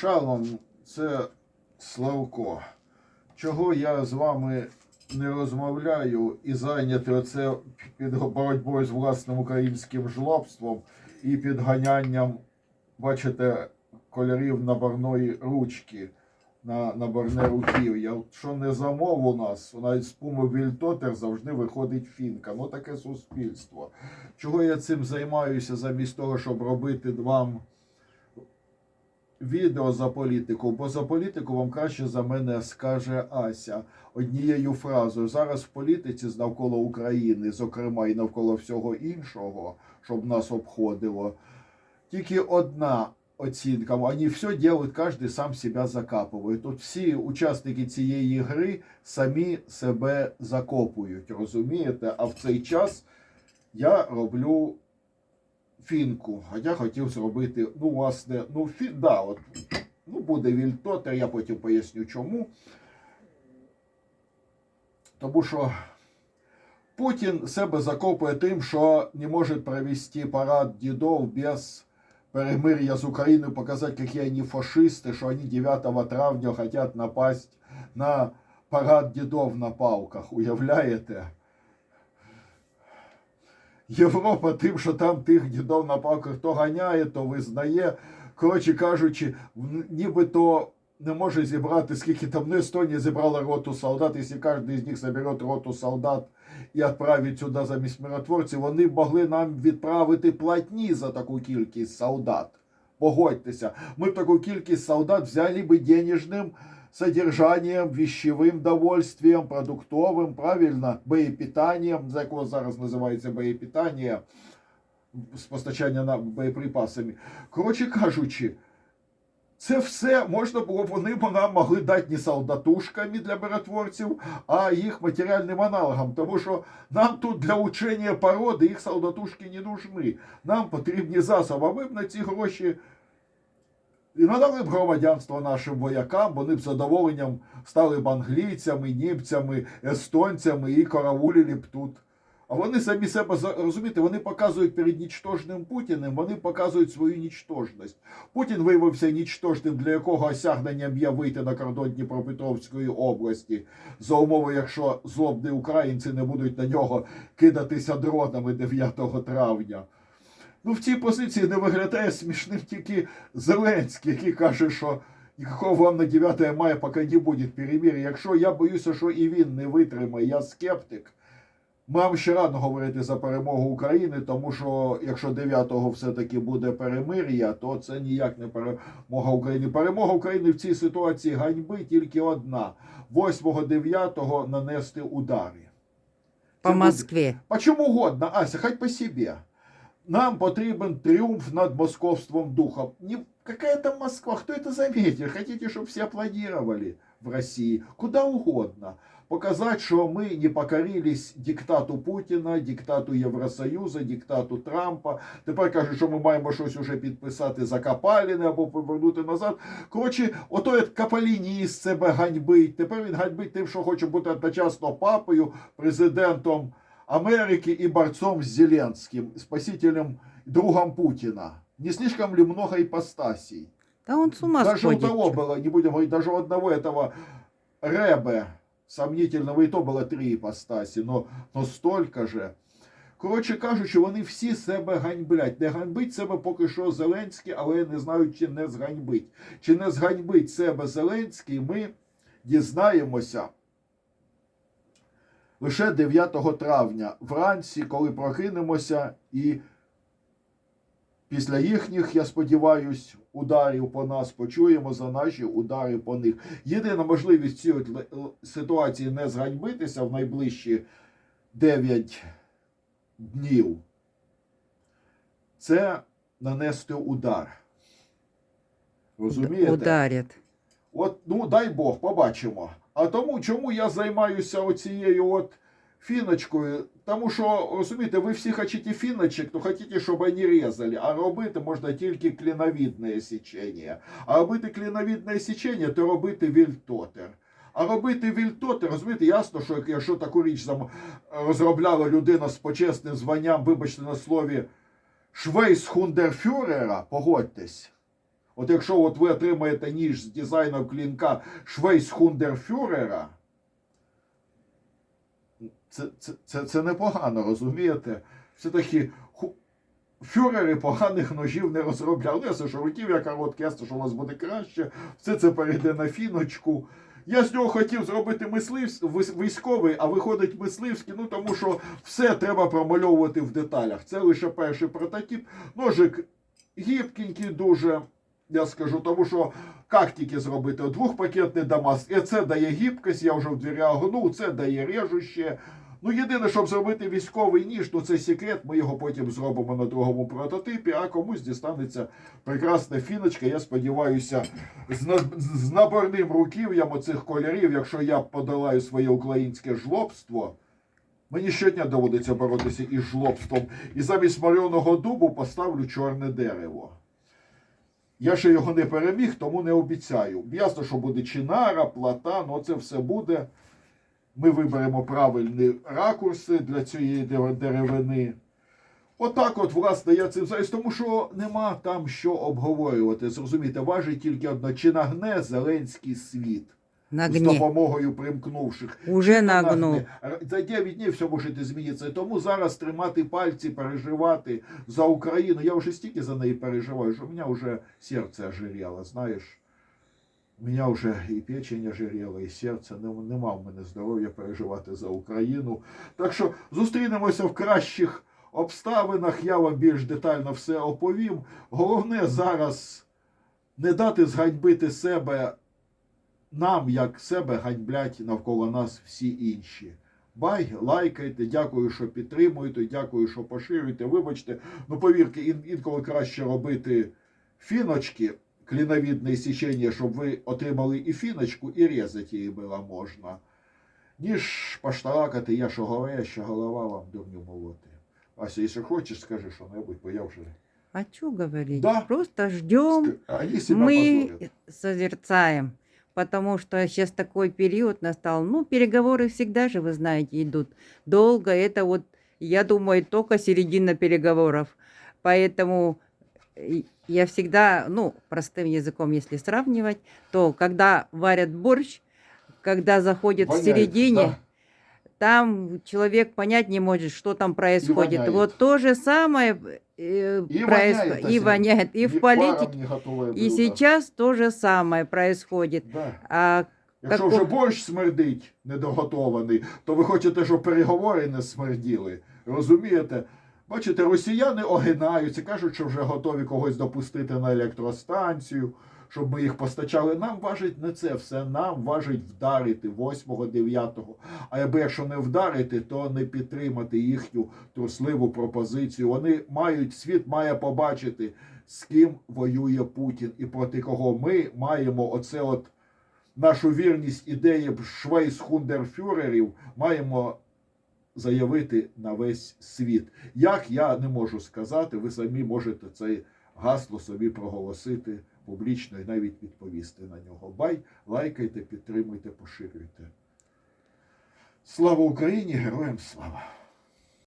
Шалом, це Славко. Чого я з вами не розмовляю і зайнятий оце під боротьбою з власним українським жлобством і підганянням, бачите, кольорів наборної ручки на наборне руків'я. Що не замов у нас, навіть з пуми Вільтотер завжди виходить фінка. Ну таке суспільство. Чого я цим займаюся замість того, щоб робити вам відео за політику, бо за політику вам краще за мене скаже Ася однією фразою. Зараз в політиці з навколо України, зокрема і навколо всього іншого, щоб нас обходило, тільки одна оцінка. Вони все делают, кожен сам себе закапує. Тут всі учасники цієї гри самі себе закопують, розумієте? А в цей час я роблю фінку. А я хотів зробити, ну, власне, ну, фі, да, от, ну, буде Вільтотер, я потім поясню чому. Тому що Путін себе закопує тим, що не може провести парад дідов без перемир'я з Україною, показати, які вони фашисти, що вони 9 травня хочуть напасть на парад дідов на палках. Уявляєте? Європа тим, що там тих дідов на палках то ганяє, то визнає. Коротше кажучи, нібито не може зібрати, скільки там ну, Естонія зібрала роту солдат, якщо кожен з них забере роту солдат і відправить сюди замість миротворців, вони могли нам відправити платні за таку кількість солдат. Погодьтеся, ми б таку кількість солдат взяли би денежним содержанием, вещевим довольствием, продуктовим, правильно, боєпитанням, за якого зараз називається боєпитання, з постачання на боєприпасами. Коротше кажучи, це все можна було вони нам могли дати не солдатушками для миротворців, а їх матеріальним аналогом. Тому що нам тут для учення породи їх солдатушки не нужны. Нам потрібні засоби. А ми б на ці гроші і надали б громадянство нашим воякам, вони б задоволенням стали б англійцями, німцями, естонцями і караулили б тут. А вони самі себе розумієте, вони показують перед нічтожним Путіним, вони показують свою нічтожність. Путін виявився нічтожним, для якого осягненням є вийти на кордон Дніпропетровської області за умови, якщо злобні українці не будуть на нього кидатися дронами 9 травня. Ну, в цій позиції не виглядає смішним тільки Зеленський, який каже, що ніякого вам на 9 мая поки не буде перемир'я. Якщо я боюся, що і він не витримає, я скептик. Нам ще рано говорити за перемогу України, тому що якщо 9-го все-таки буде перемир'я, то це ніяк не перемога України. Перемога України в цій ситуації ганьби тільки одна: 8-9 нанести удари. По буде- Москве. чому угодно, Ася, хоть по себе. Нам потрібен тріумф над московством духом. Не, какая там Москва? Кто это заметил? Хотите, чтобы все аплодировали в России? Куда угодно. Показать, що ми не покорились диктату Путіна, диктату Євросоюзу, диктату Трампа. Тепер кажуть, що ми маємо щось уже підписати за Капаліни або повернути назад. Коротше, ото як Капалініст себе ганьбить. Тепер він ганьбить тим, що хоче бути одночасно папою, президентом Америки и борцом с Зеленским, спасителем, другом Путина. Не слишком ли много ипостасей? Да он с ума даже сходит. у того чё. было, не будем говорить, даже у одного этого Ребе, сомнительного, і то було три іпостасі, но, но столько же. Коротше кажучи, вони всі себе ганьблять. Не ганьбить себе поки що Зеленський, але я не знаю, чи не зганьбить. Чи не зганьбить себе Зеленський, ми дізнаємося лише 9 травня, вранці, коли прокинемося, і після їхніх, я сподіваюсь, ударів по нас почуємо за наші удари по них. Єдина можливість цієї ситуації не зганьбитися в найближчі 9 днів. Це нанести удар. Розумієте? Ударит. От, ну дай Бог, побачимо. А тому, чому я займаюся оцією от фіночкою? Тому що, розумієте, ви всі хочете фіночок, то хочете, щоб вони різали, а робити можна тільки кліновідне січення. А робити кліновідне січення, то робити вільтотер. А робити вільтотер, розумієте, ясно, що якщо таку річ розробляла людина з почесним званням, вибачте на слові, Швейсхундерфюрера, погодьтесь. От якщо от ви отримаєте ніж з дизайном клінка Швейсхундерфюрера, це, це, це, це непогано, розумієте? Все-таки фюрери поганих ножів не розробляли. Ну, Ясно, що руків'я коротке, ясно, що у вас буде краще. Все це перейде на фіночку. Я з нього хотів зробити мисливсь... військовий, а виходить мисливський, ну тому що все треба промальовувати в деталях. Це лише перший прототип. Ножик гібкенький дуже, я скажу, тому що тільки зробити двохпакетний Дамаск, і це дає гібкость, я вже в дверях гнув, це дає режуще. Ну, єдине, щоб зробити військовий ніж, то це секрет. Ми його потім зробимо на другому прототипі, а комусь дістанеться прекрасна фіночка. Я сподіваюся, з, на- з наборним руків'ям оцих кольорів, якщо я подолаю своє українське жлобство. Мені щодня доводиться боротися із жлобством. І замість мальоного дубу поставлю чорне дерево. Я ще його не переміг, тому не обіцяю. Ясно, що буде чинара, платан, оце все буде. Ми виберемо правильні ракурси для цієї деревини. Отак, от, власне, я цим займаюсь, тому що нема там що обговорювати. Зрозумієте, важить тільки одно, чи нагне Зеленський світ з допомогою примкнувших. Уже нагнув. За 9 днів все може змінитися. Тому зараз тримати пальці, переживати за Україну. Я вже стільки за неї переживаю, що у мене вже серце ожирело, знаєш. У мене вже і печень ожирела, і серце. Нем- Нема в мене здоров'я переживати за Україну. Так що зустрінемося в кращих обставинах. Я вам більш детально все оповім. Головне зараз не дати зганьбити себе нам, як себе, ганьблять навколо нас всі інші. Бай, лайкайте, дякую, що підтримуєте, дякую, що поширюєте. Вибачте, ну повірте, ін- інколи краще робити фіночки, кліновідне січення, щоб ви отримали і фіночку, і різати її було можна, ніж поштаракати, я що горе, що голова вам дурню молоти. Ася, якщо хочеш, скажи що-небудь, бо я вже... А что говорить? Да. Просто ждем, Ск- Они себя мы позорят. созерцаем. Потому что сейчас такой период настал. Ну, переговоры всегда же, вы знаете, идут долго. Это вот, я думаю, только середина переговоров. Поэтому и- я всегда, ну, простым языком, если сравнивать, то когда варят борщ, когда заходит в Воняет, середине, да. там человек понять не может, что там происходит. воняет. Вот то же самое э, И проис- воняет, и Ася. воняет, и Ни в паром политике. не готовое И блюдо. сейчас то же самое происходит. Да. А Якщо Како- вже борщ смердить недоготований, то ви хочете, щоб переговори не смерділи. Розумієте? Бачите, росіяни огинаються, кажуть, що вже готові когось допустити на електростанцію, щоб ми їх постачали. Нам важить не це все, нам важить вдарити 8-9. А якби якщо не вдарити, то не підтримати їхню трусливу пропозицію. Вони мають, світ має побачити, з ким воює Путін і проти кого ми маємо оце от нашу вірність ідеї швейсхундерфюрерів маємо заявити на весь світ. Як я не можу сказати, ви самі можете це гасло собі проголосити публічно і навіть відповісти на нього. Бай, лайкайте, підтримуйте, поширюйте. Слава Україні! Героям слава!